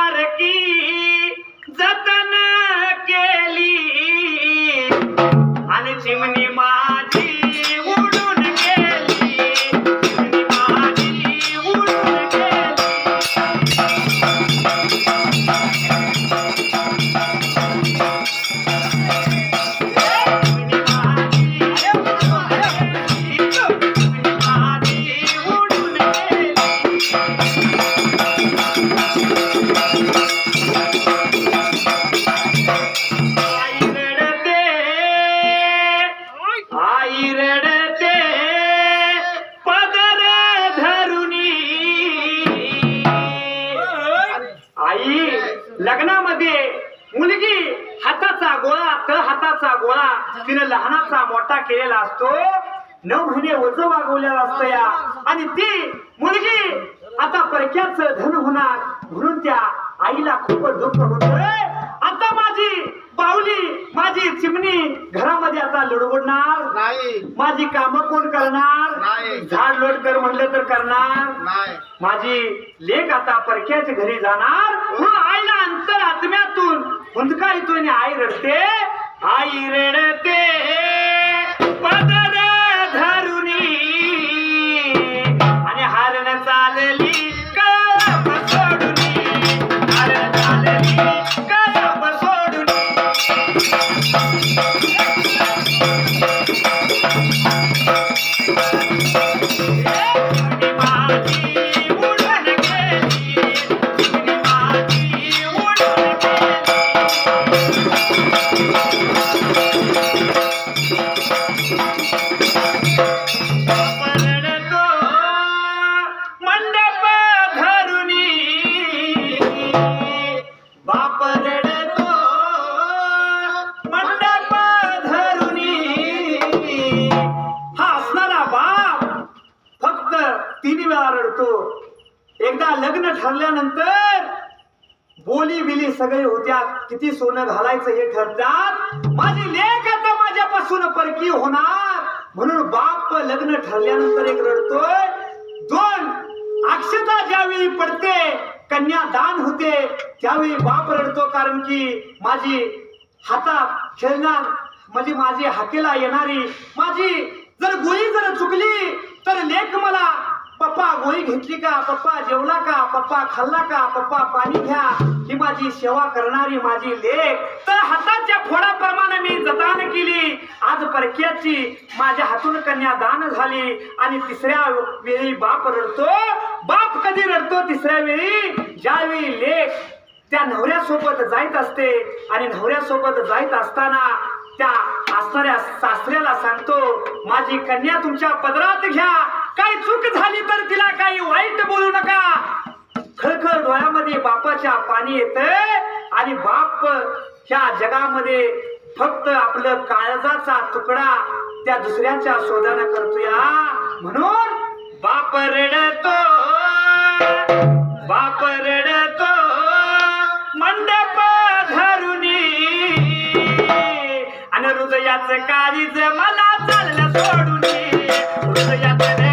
पारकी जतन केली. लग्नामध्ये मुलगी हाताचा गोळा त हाताचा गोळा तिने लहानाचा मोठा केलेला असतो. नऊ महिने वज वागवलेला असतो या. आणि ती मुलगी आता परक्याच धन होणार म्हणून त्या आईला खूप दुःख होत. आता माझी पावली माझी चिमणी घरामध्ये आता लुडबुडणार. माझी काम कोण करणार? झाड लोट कर म्हणलं तर करणार. माझी लेख आता परक्याच्या घरी जाणार. म्हणून आईला ముందుకాయతోనే ఆయిరెడితే ఆయిరెడితే तिन्ही तीन वेळा रडतो. एकदा लग्न ठरल्यानंतर बोली बिली सगळे होत्या. किती सोनं घालायचं हे ठरतात. माझी लेख आता माझ्यापासून परकी होणार. म्हणून बाप लग्न ठरल्यानंतर एक रडतोय. दोन अक्षता ज्यावेळी पडते कन्यादान होते त्यावेळी बाप रडतो कारण की माझी हातात खेळणार म्हणजे माझी हाकेला येणारी माझी जर गोळी जर चुकली तर लेख मला पप्पा गोळी घेतली का? पप्पा जेवला का? पप्पा खाल्ला का? पप्पा पाणी घ्या. ही माझी सेवा करणारी माझी लेख. तर हाताच्या फोडाप्रमाणे मी जतान केली. आज परक्याची माझ्या हातून कन्या दान झाली. आणि तिसऱ्या वेळी बाप रडतो. बाप कधी रडतो? तिसऱ्या वेळी ज्यावेळी लेख त्या नवऱ्यासोबत जायत असते. आणि नवऱ्यासोबत जायत असताना त्या असणाऱ्या सासऱ्याला सांगतो माझी कन्या तुमच्या पदरात घ्या. काही चूक झाली तर तिला काही वाईट बोलू नका. खळखळ डोळ्यामध्ये बापाच्या पाणी येत आणि बाप ह्या जगामध्ये फक्त आपलं काळजाचा तुकडा त्या दुसऱ्याच्या शोधानं करतोया. म्हणून बाप रडतो. हृदयाच काळीच मला चाललं सोडून हृदयात